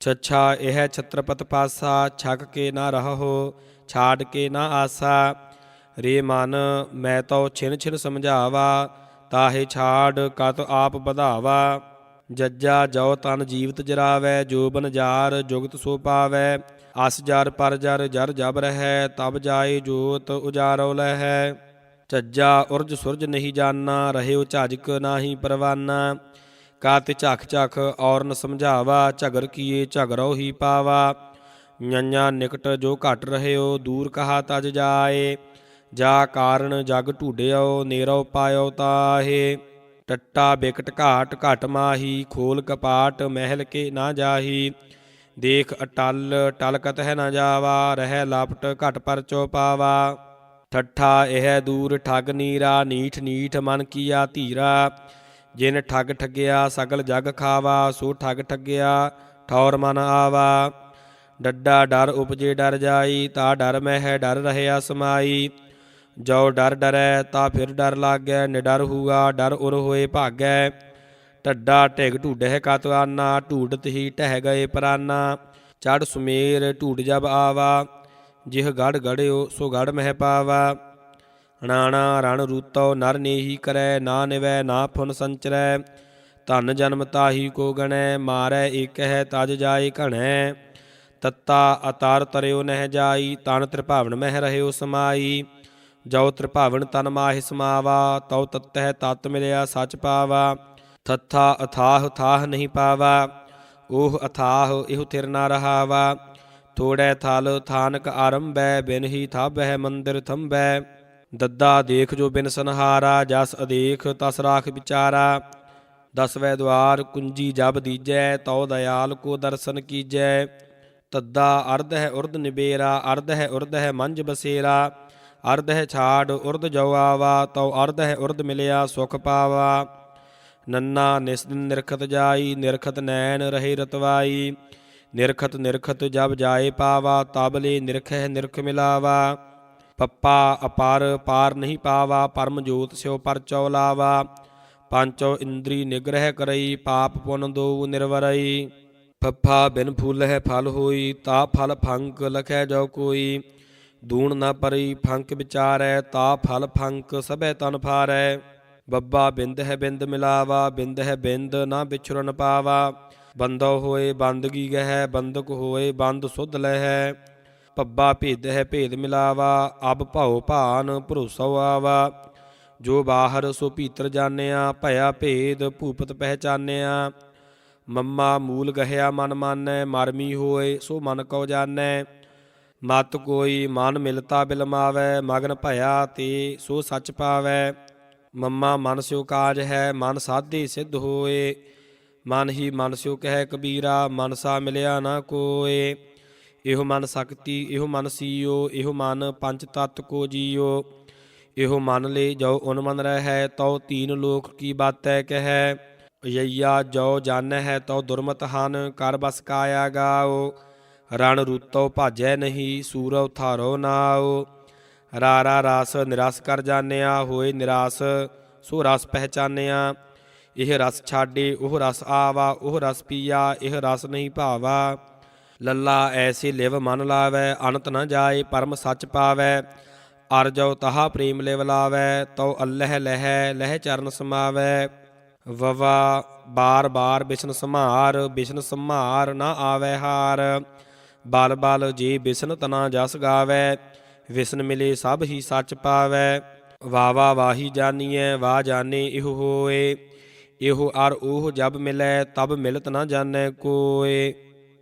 ਛੱਛਾ ਇਹ ਛਤਰਪਤ ਪਾਸਾ, ਛਕ ਕੇ ਨਾ ਰਹੋ ਛਾੜ ਕੇ ਨਾ ਆਸਾ। ਰੇ ਮਨ, ਮੈਂ ਤੋ ਛਿਨ ਛਿਨ ਸਮਝਾਵਾ, ਤਾਹੇ ਛਾੜ ਕਤ ਆਪ ਵਧਾਵਾ। ਜੱਜਾ ਜੋ ਤਨ ਜੀਵਤ ਜਰਾਵੈ, ਜੋ ਜੋਬਨ ਜਾਰ ਜੁਗਤ ਸੋ ਪਾਵੈ। ਅਸ ਜਰ ਪਰ ਜਰ ਜਰ ਜਬ ਰਹਿ, ਤਬ ਜਾਏ ਜੋਤ ਉਜਾਰੋ ਲਹੈ। ਚੱਜਾ ਉਰਜ ਸੁਰਜ ਨਹੀਂ ਜਾਣਾ ਰਹਿਓ ਝਾਜਕ ਨਾਹੀ ਪਰਵਾਨਾ। ਕਾਤ ਝਖ ਝਖ ਔਰ ਨ ਸਮਝਾਵਾ, ਝਗਰ ਕੀਏ ਝਗਰੋ ਹੀ ਪਾਵਾ। ਨਿਆ ਨਿਕਟ ਜੋ ਘਟ ਰਹਿਓ ਦੂਰ ਕਹਾ ਤਜ ਜਾਏ। ਜਾ ਕਾਰਨ ਜਗ ਢੂਡਿਓ ਨੇਰੋ ਪਾਇਓ ਤਾਹੇ। ਟੱਟਾ ਬਿਕਟ ਘਾਟ, ਘਟ ਮਾਹੀ, ਖੋਲ ਕਪਾਟ, ਮਹਿਲ ਕੇ ਨਾ ਜਾਹੀ। ਦੇਖ ਅਟਲ, ਟਲ ਕਤਹਿ ਨਾ ਜਾਵਾ, ਰਹਿ ਲਾਪਟ, ਘਟ ਪਰ ਚੋ ਪਾਵਾ। ਠੱਠਾ ਇਹ ਦੂਰ, ਠੱਗ ਨੀਰਾ, ਨੀਠ ਨੀਠ ਮਨ ਕੀਆ ਧੀਰਾ। ਜਿਨ ਠੱਗ ਠੱਗਿਆ, ਸਗਲ ਜਗ ਖਾਵਾ, ਸੋ ਠੱਗ ਠੱਗਿਆ, ਠੌਰ ਮਨ ਆਵਾ। ਡੱਡਾ ਡਰ ਉਪਜੇ ਡਰ ਜਾਈ, ਤਾ ਡਰ ਮਹਿ ਡਰ ਰਹਿਆ ਸਮਾਈ ਜੋ ਡਰ ਡਰੈ, ਤਾ ਫਿਰ ਡਰ ਲਾਗੈ, ਨਿਡਰ ਹੂਆ, ਡਰ ਉਰ ਹੋਏ ਭਾਗੈ। ਟੱਡਾ ਢਿਗ ਢੂਡਹਿ ਕਾਤਵਾਨਾ ਢੂਡਤ ਹੀ ਟਹਿ ਗਏ ਪਰਾਨਾ। ਚੜ ਸੁਮੇਰ ਢੂਡ ਜਬ ਆਵਾ, ਜਿਹ ਗੜ ਗੜਿਓ ਸੋ ਗੜ ਮਹਿ ਪਾਵਾ। ਰਾਣਾ ਰਣ ਰੂਤੋ ਨਰ ਨੇਹੀ ਕਰੈ, ਨਾ ਨਿਵੈ, ਨਾ ਫੁਨ ਸੰਚਰੈ। ਧਨ ਜਨਮ ਤਾਹੀ ਕੋ ਗਣੈ, ਮਾਰੈ ਇਕ ਹੈ ਤਜ ਜਾਏ ਘਣੈ। ਤੱਤਾ ਅਤਾਰ ਤਰਿਓ ਨਹਿ ਜਾਈ, ਤਨ ਤ੍ਰਿਭਾਵਨ ਮਹਿ ਰਹਿਓ ਸਮਾਈ। ਜੋ ਤ੍ਰਿਭਾਵਨ ਤਨ ਮਾਹਿ ਸਮਾਵਾ, ਤਉ ਤਤਹਿ ਤਤ ਮਿਲਿਆ ਸਚ ਪਾਵਾ ਥੱਥਾ ਅਥਾਹ ਥਾਹ ਨਹੀਂ ਪਾਵਾ, ਓਹ ਅਥਾਹ ਇਹੋ ਥਿਰ ਨਾ ਰਹਾਵਾ, ਥੋੜੈ ਥਲ ਥਾਨਕ ਆਰੰਭੈ, ਬਿਨ ਹੀ ਥਾਬਹਿ ਮੰਦਿਰ ਥੰਬੈ ਦੱਦਾ ਦੇਖ ਜੋ ਬਿਨ ਸੰਹਾਰਾ, ਜਸ ਅਦੇਖ ਤਸ ਰਾਖ ਵਿਚਾਰਾ, ਦਸਵੇਂ ਦਵਾਰ ਕੁੰਜੀ ਜਬ ਦੀਜੈ, ਤਉ ਦਇਆਲ ਕੋ ਦਰਸ਼ਨ ਕੀਜੈ, ਤੱਦਾ ਅਰਧ ਹੈ ਉਰਦ ਨਿਬੇਰਾ ਅਰਧ ਹੈ ਉਰਦ ਹੈ ਮੰਜ ਬਸੇਰਾ ਅਰਧ ਹੈ ਛਾੜ ਉਰਦ ਜੋ ਆਵਾ, ਤਉ ਅਰਧ ਹੈ ਉਰਦ ਮਿਲਿਆ, ਸੁਖ ਪਾਵਾ। ਨੰਨਾ ਨਿਸ ਦਿਨ ਨਿਰਖਤ ਜਾਈ, ਨਿਰਖਤ ਨੈਣ ਰਹੇ ਰਤਵਾਈ। ਨਿਰਖਤ ਨਿਰਖਤ ਜਬ ਜਾਏ ਪਾਵਾ, ਤਬਲੇ ਨਿਰਖੈ ਨਿਰਖ ਮਿਲਾਵਾ। ਪੱਪਾ ਅਪਾਰ ਪਾਰ ਨਹੀਂ ਪਾਵਾ, ਪਰਮ ਜੋਤ ਸਿਓ ਪਰ ਚੌਲਾਵਾ। ਪੰਚੋ ਇੰਦਰੀ ਨਿਗ੍ਰਹਿ ਕਰਈ, ਪਾਪ ਪੁਨ ਦੋ ਨਿਰਵਰਈ। ਫੱਫਾ ਬਿਨ ਫੁੱਲ ਹੈ ਫਲ ਹੋਈ, ਤਾ ਫਲ ਫੰਕ ਲਖੈ ਜੋ ਕੋਈ। ਦੂਣ ਨਾ ਪਰੀ, ਫੰਕ ਵਿਚਾਰੈ, ਤਾ ਫਲ ਫੰਕ, ਸਭੈ ਤਨ ਫਾਰੈ ਬੱਬਾ ਬਿੰਦ ਹੈ ਬਿੰਦ ਮਿਲਾਵਾ, ਬਿੰਦ ਹੈ ਬਿੰਦ ਨਾ ਵਿਛੁਰਨ ਪਾਵਾ। ਬੰਦੋ ਹੋਏ ਬੰਦਗੀ ਗਹਿ, ਬੰਦਕ ਹੋਏ ਬੰਦ ਸੁਧ ਲਹਿ। ਪੱਬਾ ਭੇਦ ਹੈ ਭੇਦ ਮਿਲਾਵਾ, ਅਬ ਭਾਉ ਭਾਨ ਭਰੋਸਾ ਆਵਾ। ਜੋ ਬਾਹਰ ਸੋ ਭੀਤਰ ਜਾਣਿਆ, ਭਇਆ ਭੇਦ ਭੂਪਤ ਪਹਿਚਾਨਿਆ। ਮੰਮਾ ਮੂਲ ਗਹਿਆ ਮਨ ਮਾਨੈ, ਮਰਮੀ ਹੋਏ ਸੋ ਮਨ ਕਉ ਜਾਣੈ। ਮਤ ਕੋਈ ਮਨ ਮਿਲਤਾ ਬਿਲਮਾਵੈ, ਮਗਨ ਭਇਆ ਤੇ ਸੋ ਸੱਚ ਪਾਵੈ। ਮੰਮਾ ਮਨ ਸਿਓ ਕਾਜ ਹੈ, ਮਨ ਸਾਧੇ ਸਿੱਧ ਹੋਏ। ਮਨ ਹੀ ਮਨ ਸਿਓ ਕਹਿ ਕਬੀਰਾ ਮਨਸਾ ਮਿਲਿਆ ਨਾ ਕੋਏ। ਇਹੋ ਮਨ ਸਕਤੀ, ਇਹੋ ਮਨ ਸੀਓ, ਇਹੋ ਮਨ ਪੰਜ ਤਤ ਕੋ ਜੀਓ। ਇਹੋ ਮਨ ਲੈ ਜੋ ਉਨ ਮਨ ਰਹਿ, ਤਉ ਤੀਨ ਲੋਕ ਕੀ ਬਾਤੈ ਕਹਿ। ਯਈਆ ਜੋ ਜਾਣੈ ਹੈ ਤਉ ਦੁਰਮਤ ਹਨ, ਕਰ ਬਸ ਕਾਇਆ ਗਾਓ। ਰਣ ਰੂਤੋ ਭਾਜੈ ਨਹੀਂ, ਸੂਰਵ ਥਾਰੋ ਨਾਓ ਰਾਰਾ ਰਸ ਨਿਰਾਸ ਕਰ ਜਾਣਿਆ, ਹੋਏ ਨਿਰਾਸ, ਸੋ ਰਸ ਪਹਿਚਾਨਿਆ। ਇਹ ਰਸ ਛਾੜੇ ਉਹ ਰਸ ਆਵਾ, ਉਹ ਰਸ ਪੀਆ, ਇਹ ਰਸ ਨਹੀਂ ਭਾਵਾ। ਲੱਲਾ, ਐਸੀ ਲਿਵ ਮਨ ਲਾਵੈ ਅਨੰਤ ਨ ਜਾਏ, ਪਰਮ ਸੱਚ ਪਾਵੈ। ਅਰ ਜੋ ਤਹਾ ਪ੍ਰੇਮ ਲਿਵ ਲਾਵੈ, ਤਉ ਅੱਲਹ ਲਹਿ ਲਹਿ ਚਰਨ ਸਮਾਵੈ। ਵਵਾ, ਬਾਰ ਬਾਰ ਬਿਸ਼ਨ ਸੰਹਾਰ ਬਿਸ਼ਨ ਸੰਹਾਰ ਨਾ ਆਵੈ ਹਾਰ। ਬਲ ਬਲ ਜੇ ਬਿਸ਼ਨ ਤਨਾ ਜਸ ਗਾਵੈ, ਵਿਸ਼ਨ ਮਿਲੇ ਸਭ ਹੀ ਸੱਚ ਪਾਵੈ। ਵਾਵਾ ਵਾਹੀ ਜਾਣੀਐ ਵਾ ਜਾਣੇ ਇਹੋ ਹੋਏ। ਇਹੋ ਅਰ ਉਹ ਜਬ ਮਿਲੈ, ਤਬ ਮਿਲਤ ਨਾ ਜਾਣੈ ਕੋਏ।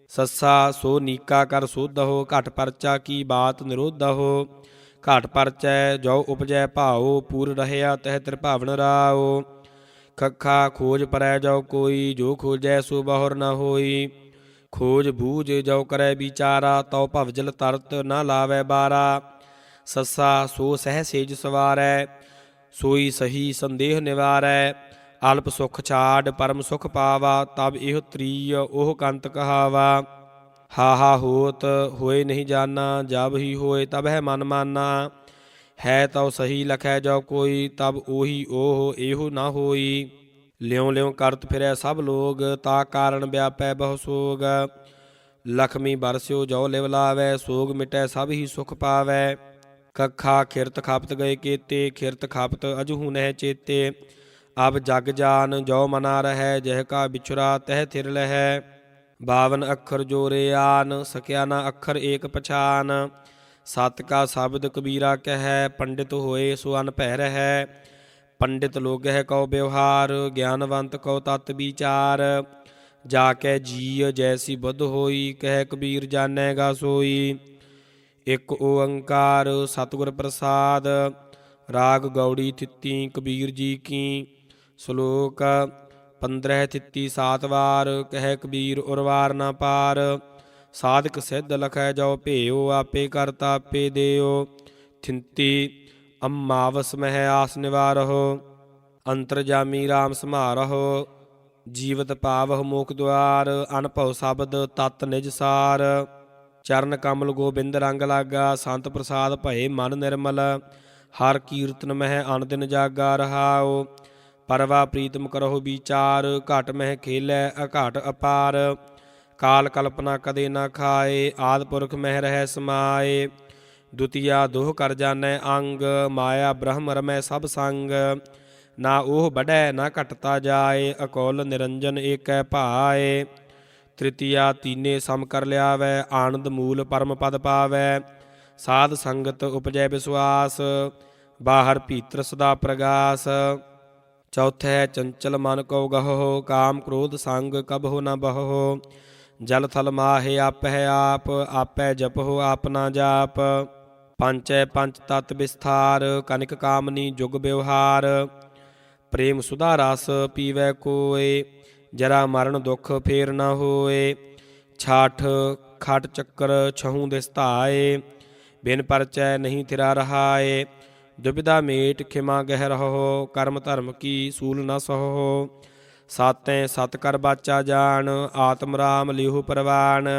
ਸੱਸਾ, ਸੋ ਨੀਕਾ ਕਰ ਸੋਧਹੁ, ਘਟ ਪਰਚਾ ਕੀ ਬਾਤ ਨਿਰੋਧਹੁ। ਘਟ ਪਰਚੈ ਜੋ ਉਪਜੈ ਭਾਉ, ਪੂਰ ਰਹਿਆ ਤਹਿ ਤ੍ਰਿਭਾਵਨ ਰਾਓ ਖੱਖਾ ਖੋਜ ਪਰੈ ਜੋ ਕੋਈ, ਜੋ ਖੋਜੈ ਸੋ ਬਹੁਰ ਨ ਹੋਈ। ਖੋਜ ਬੂਝ ਜੋ ਕਰੈ ਵਿਚਾਰਾ, ਤਉ ਭਵਜਲ ਤਰਤ ਨਾ ਲਾਵੈ ਬਾਰਾ। ਸੱਸਾ, ਸੋ ਸਹਿ ਸੇਜ ਸਵਾਰੈ, ਸੋਈ ਸਹੀ ਸੰਦੇਹ ਨਿਵਾਰੈ। ਅਲਪ ਸੁਖ ਛਾੜ ਪਰਮ ਸੁਖ ਪਾਵਾ, ਤਬ ਇਹ ਤ੍ਰੀਯ ਉਹ ਕੰਤ ਕਹਾਵਾ। ਹਾ ਹਾ ਹੋਤ, ਹੋਏ ਨਹੀਂ ਜਾਣਾ ਜਬ ਹੀ ਹੋਏ ਤਬ ਹੈ ਮਨ ਮਾਨਾ। ਹੈ ਤਉ ਸਹੀ ਲਖੈ ਜੋ ਕੋਈ, ਤਬ ਉਹੀ ਉਹ ਇਹੋ ਨਾ ਹੋਈ। ਲਿਉ ਲਿਉ ਕਰਤ ਫਿਰੈ ਸਭ ਲੋਗ, ਤਾ ਕਾਰਨ ਵਿਆਪੈ ਬਹੁ ਸੋਗ। ਲਖਮੀ ਬਰਸਿਓ ਜੋ ਲਿਵ ਲਾਵੈ, ਸੋਗ ਮਿਟੈ ਸਭ ਹੀ ਸੁਖ ਪਾਵੈ। ਕੱਖਾ ਖਿਰਤ ਖਾਪਤ ਗਏ ਕੇਤੇ, ਖਿਰਤ ਖਾਪਤ ਅਜਹੂ ਨਹਿ ਚੇਤੇ। ਅਬ ਜਗ ਜਾਨ ਜੋ ਮਨਾ ਰਹੈ, ਜਹ ਕਾ ਵਿਛੁਰਾ ਤਹ ਥਿਰ ਲਹੈ। 52 ਅੱਖਰ ਜੋਰੇ ਆਨ, ਸਕਿਆ ਨਾ ਅੱਖਰ ਏਕ ਪਛਾਨ। ਸਤ ਕਾ ਸ਼ਬਦ ਕਬੀਰਾ ਕਹੈ, ਪੰਡਿਤ ਹੋਏ ਸੋ ਅਨ ਭੈ ਰਹੈ। ਪੰਡਿਤ ਲੋਗਹਿ ਕਉ ਵਿਵਹਾਰ, ਗਿਆਨਵੰਤ ਕਉ ਤਤ ਵਿਚਾਰ। ਜਾ ਕੇ ਜੀ ਜੈਸੀ ਬੁੱਧ ਹੋਈ, ਕਹਿ ਕਬੀਰ ਜਾਣੇਗਾ ਸੋਈ। ਇਕ ਓੰਕਾਰ ਸਤਿਗੁਰ ਪ੍ਰਸਾਦ, ਰਾਗ ਗੌੜੀ ਥਿੱਤੀ, ਕਬੀਰ ਜੀ ਕੀ। ਸ਼ਲੋਕ 15 ਥਿੱਤੀ ਸਾਤ ਵਾਰ, ਕਹਿ ਕਬੀਰ ਉਰਵਾਰ ਨਾ ਪਾਰ। ਸਾਧਕ ਸਿੱਧ ਲਖੈ ਜਾਓ ਭੇਓ ਆਪੇ ਕਰਤਾ ਆਪੇ ਦੇਉ। ਥਿੰਤੀ ਅਮਾਵਸ ਮਹਿ ਆਸ ਨਿਵਾਰਹੁ, ਅੰਤਰਜਾਮੀ RAM ਸਮਾਰਹੁ, ਜੀਵਤ ਪਾਵਹੁ ਮੋਖ ਦੁਆਰ, ਅਨਭਉ ਸ਼ਬਦ ਤਤ ਨਿਜ ਸਾਰ, ਚਰਨ ਕਮਲ ਗੋਬਿੰਦ ਰੰਗ ਲਾਗਾ, ਸੰਤ ਪ੍ਰਸਾਦ ਭਏ ਮਨ ਨਿਰਮਲ, ਹਰ ਕੀਰਤਨ ਮਹਿ ਅਨਦਿਨ ਜਾਗਾ ਰਹਾਓ ਪਰਵਾ ਪ੍ਰੀਤਮ ਕਰਹੁ ਵਿਚਾਰ, ਘਟ ਮਹਿ ਖੇਲੈ ਅਘਟ ਅਪਾਰ, ਕਾਲ ਕਲਪਨਾ ਕਦੇ ਨਾ ਖਾਏ, ਆਦ ਪੁਰਖ ਮਹਿ ਰਹਿ ਸਮਾਏ। ਦੁਤੀਆ ਦੋਹ ਕਰ ਜਾਣੈ ਅੰਗ, ਮਾਇਆ ਬ੍ਰਹਮ ਰਮੈ ਸਭ ਸੰਗ। ਨਾ ਉਹ ਬੜੈ ਨਾ ਘਟਤਾ ਜਾਏ, ਅਕੋਲ ਨਿਰੰਜਨ ਏਕੈ ਭਾਏ। ਤ੍ਰਿਤੀਆ ਤੀਨੇ ਸਮ ਕਰ ਲਿਆਵੈ, ਆਨੰਦ ਮੂਲ ਪਰਮ ਪਦ ਪਾਵੈ। ਸਾਧ ਸੰਗਤ ਉਪਜੈ ਵਿਸਵਾਸ ਬਾਹਰ ਭੀਤਰ ਸਦਾ ਪ੍ਰਗਾਸ। ਚੌਥੈ ਚੰਚਲ ਮਨ ਕੋ ਗਹੋ, ਕਾਮ ਕ੍ਰੋਧ ਸੰਗ ਕਬਹੁ ਨ ਬਹੋ। ਜਲ ਥਲ ਮਾਹੇ ਆਪਹਿ ਆਪ, ਆਪੈ ਜਪਹੁ ਆਪਨਾ ਜਾਪ। ਪੰਚੈ ਪੰਚ ਤਤ ਵਿਸਥਾਰ, ਕਨਿਕ ਕਾਮਨੀ ਜੁਗ ਵਿਵਹਾਰ। ਪ੍ਰੇਮ ਸੁਧਾ ਰਸ ਪੀਵੈ ਕੋਏ, ਜਰਾ ਮਰਨ ਦੁਖ ਫੇਰ ਨਾ ਹੋਏ। ਛਾਠ, ਖਟ ਚੱਕਰ ਛਹੂ ਦਿਸਤਾਏ, ਬਿਨ ਪਰਚੈ ਨਹੀਂ ਥਿਰਾ ਰਹਾਏ। ਦੁਬਿਧਾ ਮੇਟ ਖਿਮਾ ਗਹਿ ਰਹੋ ਕਰਮ ਧਰਮ ਕੀ ਸੂਲ ਨਾ ਸਹੋ। ਸਾਤੈ ਸਤ ਕਰ ਬਾਚਾ ਜਾਣ, ਆਤਮ ਰਾਮ ਲਿਹੁ ਪਰਵਾਨ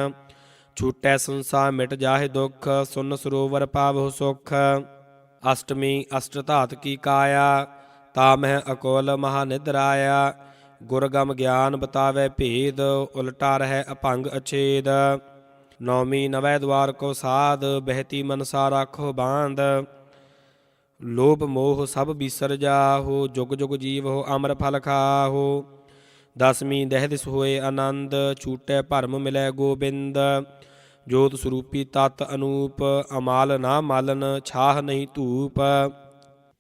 ਛੂਟੈ ਸੰਸਾ ਮਿਟ ਜਾਹੇ ਦੁਖ, ਸੁਨ ਸਰੋਵਰ ਪਾਵਹੁ ਸੁਖ। ਅਸ਼ਟਮੀ ਅਸ਼ਟ ਧਾਤ ਕੀ ਕਾਇਆ, ਤਾ ਮਹਿ ਅਕੋਲ ਮਹਾ ਨਿਦਰਾਇਆ। ਗੁਰਗਮ ਗਿਆਨ ਬਤਾਵੇ ਭੇਦ, ਉਲਟਾ ਰਹਿ ਅਭੰਗ ਅਛੇਦ। ਨੌਮੀ ਨਵੈ ਦਵਾਰ ਕੋ ਸਾਧ, ਬਹਿਤੀ ਮਨਸਾ ਰਾਖੋ ਬਾਂਧ। ਲੋਭ ਮੋਹ ਸਭ ਬੀਸਰ ਜਾਹੋ, ਜੁਗ ਜੁਗ ਜੀਵ ਹੋ ਅਮਰ ਫਲ ਖਾਹੋ। ਦਸਵੀਂ ਦਹਿ ਦਿਸ ਹੋਏ ਆਨੰਦ, ਛੂਟੈ ਭਰਮ ਮਿਲੈ ਗੋਬਿੰਦ। ਜੋਤ ਸਰੂਪੀ ਤਤ ਅਨੂਪ, ਅਮਾਲ ਨਾ ਮਾਲਨ, ਛਾਹ ਨਹੀਂ ਧੂਪ।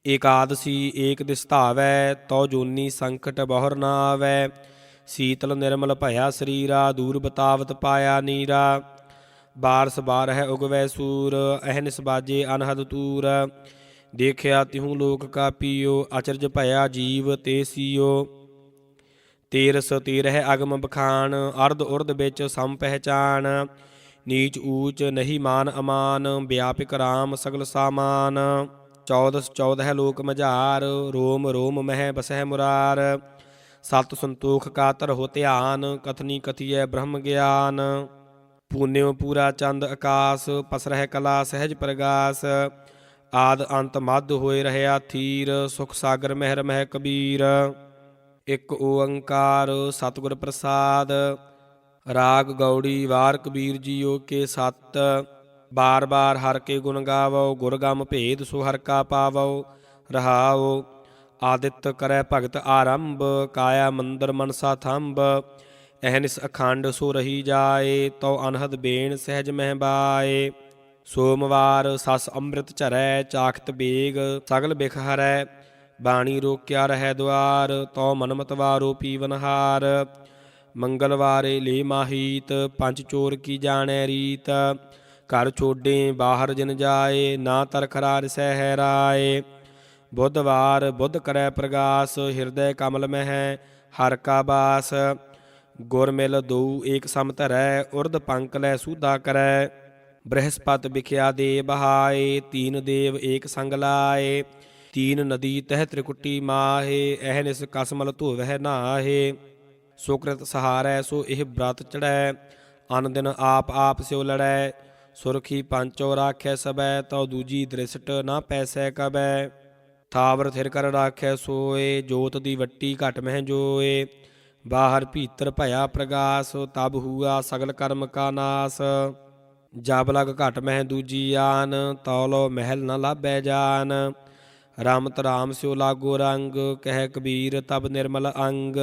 ਏਕਾਦਸੀ ਏਕ ਦਿਸ ਧਾਵੈ ਤਉ ਜੋਨੀ ਸੰਕਟ ਬਹੁਰ ਨਾ ਆਵੈ। ਸੀਤਲ ਨਿਰਮਲ ਭਇਆ ਸਰੀਰਾ, ਦੂਰ ਬਤਾਵਤ ਪਾਇਆ ਨੀਰਾ। ਬਾਰਸ ਬਾਰ ਹੈ ਉਗਵੈ ਸੂਰ ਅਹਨਿਸ ਬਾਜੇ ਅਨਹਦ ਤੂਰ। ਦੇਖਿਆ ਤਿਹੂ ਲੋਕ ਕਾ ਪੀਓ, ਅਚਰਜ ਭਇਆ ਜੀਵ ਤੇ ਸੀਓ। ਤੇਰਸ ਤੇਰਹਿ ਅਗਮ ਬਖਾਨ, ਅਰਧ ਉਰਧ ਵਿੱਚ ਸਮ ਪਹਿਚਾਨ, ਨੀਚ ਊਚ ਨਹੀਂ ਮਾਨ ਅਮਾਨ, ਵਿਆਪਿਕ RAM ਸਗਲ ਸਾਮਾਨ, ਚੌਦਸ ਹੈ ਲੋਕ ਮਝਾਰ, ਰੋਮ ਰੋਮ ਮਹਿ ਬਸਹਿ ਮੁਰਾਰ, ਸਤ ਸੰਤੋਖ ਕਾ ਹੋ ਧਿਆਨ, ਕਥਨੀ ਕਥੀਐ ਬ੍ਰਹਮ ਗਿਆਨ, ਪੂਨਿਓ ਪੂਰਾ ਚੰਦ ਆਕਾਸ, ਪਸਰਹਿ ਕਲਾ ਸਹਿਜ ਪ੍ਰਗਾਸ, ਆਦ ਅੰਤ ਮਦ ਹੋਏ ਰਹਿਆ ਥੀਰ, ਸੁਖ ਸਾਗਰ ਮਹਿਰ ਮਹਿ ਕਬੀਰ। ਇੱਕ ਓੰਕਾਰ ਸਤਿਗੁਰ ਪ੍ਰਸਾਦ, ਰਾਗ ਗੌੜੀ ਵਾਰ ਕਬੀਰ ਜੀਓ ਕੇ ਸਤ, ਬਾਰ ਬਾਰ ਹਰ ਕੇ ਗੁਣ ਗਾਵੋ ਗੁਰਗਮ ਭੇਦ ਸੋ ਹਰ ਕਾ ਪਾਵੋ, ਰਹਾਓ, ਆਦਿਤ ਕਰੈ ਭਗਤ ਆਰੰਭ, ਕਾਇਆ ਮੰਦਰ ਮਨਸਾ ਥੰਬ ਐਹਨਿਸ ਅਖੰਡ ਸੋ ਰਹੀ ਜਾਏ, ਤਉ ਅਨਹਦ ਬੇਣ ਸਹਿਜ ਮਹਿਬਾਏ ਸੋਮਵਾਰ ਸਸ ਅੰਮ੍ਰਿਤ ਚਰੈ ਚਾਖਤ ਬੇਗ, ਸਗਲ ਬਿਖ ਹਰੈ ਬਾਣੀ ਰੋਕਿਆ ਰਹਿ ਦੁਆਰ, ਤਉ ਮਨਮਤਵਾਰੋ ਪੀਵਨਹਾਰ ਮੰਗਲਵਾਰੇ ਲੇ ਮਾਹੀਤ, ਪੰਜ ਚੋਰ ਕੀ ਜਾਣੈ ਰੀਤ। ਘਰ ਛੋਡੇ ਬਾਹਰ ਜਿਨ ਜਾਏ, ਨਾ ਤਰਖਰਾਰ ਰਸੈ ਰਾਏ ਬੁੱਧਵਾਰ ਬੁੱਧ ਕਰੈ ਪ੍ਰਗਾਸ, ਹਿਰਦੈ ਕਮਲ ਮਹਿ, ਹਰ ਕਾ ਬਾਸ। ਗੁਰ ਮਿਲ ਦਉ ਏਕ ਸਮ ਧਰੈ, ਉਰਧ ਪੰਕ ਲੈ ਸੂਦਾ ਕਰੈ। ਬ੍ਰਹਸਪਤ ਵਿਖਿਆ ਦੇ ਬਹਾਏ, ਤੀਨ ਦੇਵ ਏਕ ਸੰਗ ਲਾਏ। ਤੀਨ ਨਦੀ ਤਹਿ ਤ੍ਰਿਕੁਟੀ ਮਾਹੇ ਐਹਨਿਸ ਕਸਮਲ ਧੁਵਹਿ ਨਾਹੇ। ਸੁਕ੍ਰਿਤ ਸਹਾਰੈ, ਸੋ ਇਹ ਬ੍ਰਤ ਚੜੈ ਅਨ ਦਿਨ ਆਪ ਆਪ ਸਿਉ ਲੜੈ। ਸੁਰਖੀ ਪੰਚੋ ਰਾਖੈ ਸਬੈ ਤਉ ਦੂਜੀ ਦ੍ਰਿਸ਼ਟ ਨਾ ਪੈਸੈ ਕਬੈ। ਥਾਵਰ ਥਿਰ ਕਰ ਰਾਖੈ ਸੋਏ, ਜੋਤ ਦੀ ਵੱਟੀ ਘਟ ਮਹਿ ਜੋਏ। ਬਾਹਰ ਭੀਤਰ ਭਇਆ ਪ੍ਰਗਾਸ, ਤਬ ਹੂਆ ਸਗਲ ਕਰਮ ਕਾ ਨਾਸ। ਜਬ ਲਗ ਘਟ ਮਹਿ ਦੂਜੀ ਆਨ ਤੌਲੋ ਮਹਿਲ ਨ ਲਾਭੈ ਜਾਨ। ਰਾਮਤ ਰਾਮ ਸਿਓ ਲਾਗੋ ਰੰਗ ਕਹਿ ਕਬੀਰ ਤਬ ਨਿਰਮਲ ਅੰਗ।